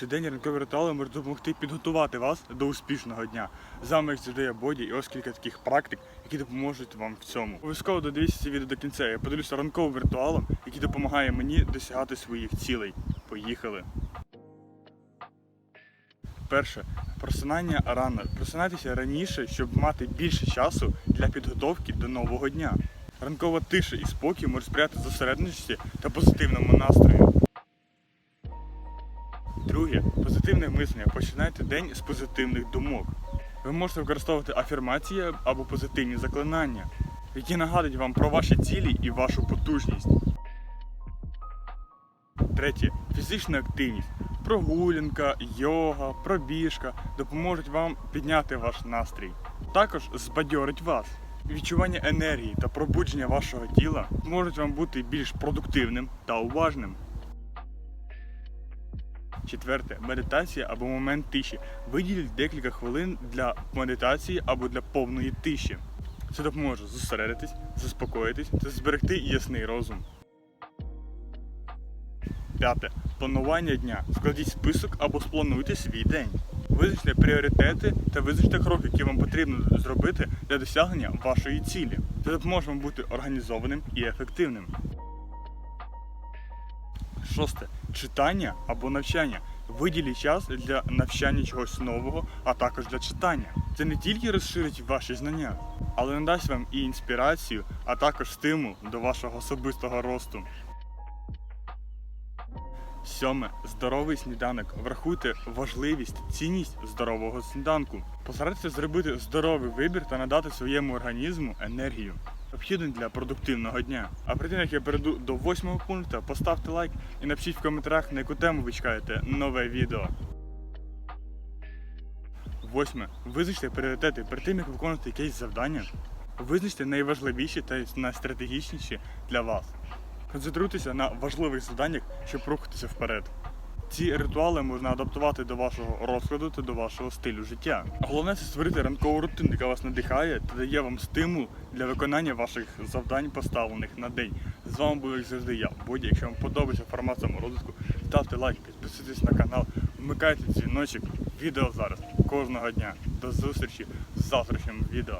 Щоденні ранкові ритуали можуть допомогти підготувати вас до успішного дня. З вами завжди я Боді і ось кілька таких практик, які допоможуть вам в цьому. Обов'язково додивіться це відео до кінця. Я поділюся ранковим ритуалом, який допомагає мені досягати своїх цілей. Поїхали! Перше просинання рано. Просинайтеся раніше, щоб мати більше часу для підготовки до нового дня. Ранкова тиша і спокій можуть сприяти зосередженості та позитивному настрою. Друге позитивне мислення. Починайте день з позитивних думок. Ви можете використовувати афірмації або позитивні заклинання, які нагадують вам про ваші цілі і вашу потужність. Третє фізична активність. Прогулянка, йога, пробіжка допоможуть вам підняти ваш настрій. Також збадьорить вас. Відчування енергії та пробудження вашого тіла можуть вам бути більш продуктивним та уважним. Четверте медитація або момент тиші. Виділіть декілька хвилин для медитації або для повної тиші. Це допоможе зосередитись, заспокоїтись та зберегти ясний розум. П'яте. Планування дня. Складіть список або сплануйте свій день. Визначте пріоритети та визначте кроки, які вам потрібно зробити для досягнення вашої цілі. Це допоможе вам бути організованим і ефективним. Шосте. Читання або навчання. Виділіть час для навчання чогось нового, а також для читання. Це не тільки розширить ваші знання, але надасть вам і інспірацію, а також стимул до вашого особистого росту. Сьоме здоровий сніданок. Врахуйте важливість, цінність здорового сніданку. Постарайтеся зробити здоровий вибір та надати своєму організму енергію, необхідну для продуктивного дня. А перед тим як я перейду до восьмого пункту, поставте лайк і напишіть в коментарях, на яку тему ви чекаєте нове відео. Восьме. Визначте пріоритети перед тим, як виконувати якесь завдання. Визначте найважливіші та найстратегічніші для вас. Концентруйтеся на важливих завданнях, щоб рухатися вперед. Ці ритуали можна адаптувати до вашого розкладу та до вашого стилю життя. Головне це створити ранкову рутину, яка вас надихає та дає вам стимул для виконання ваших завдань, поставлених на день. З вами був як завжди я, Боді. Якщо вам подобається формат саморозвитку, ставте лайк, підписуйтесь на канал, вмикайте дзвіночок. Відео зараз кожного дня. До зустрічі в завтрашньому відео.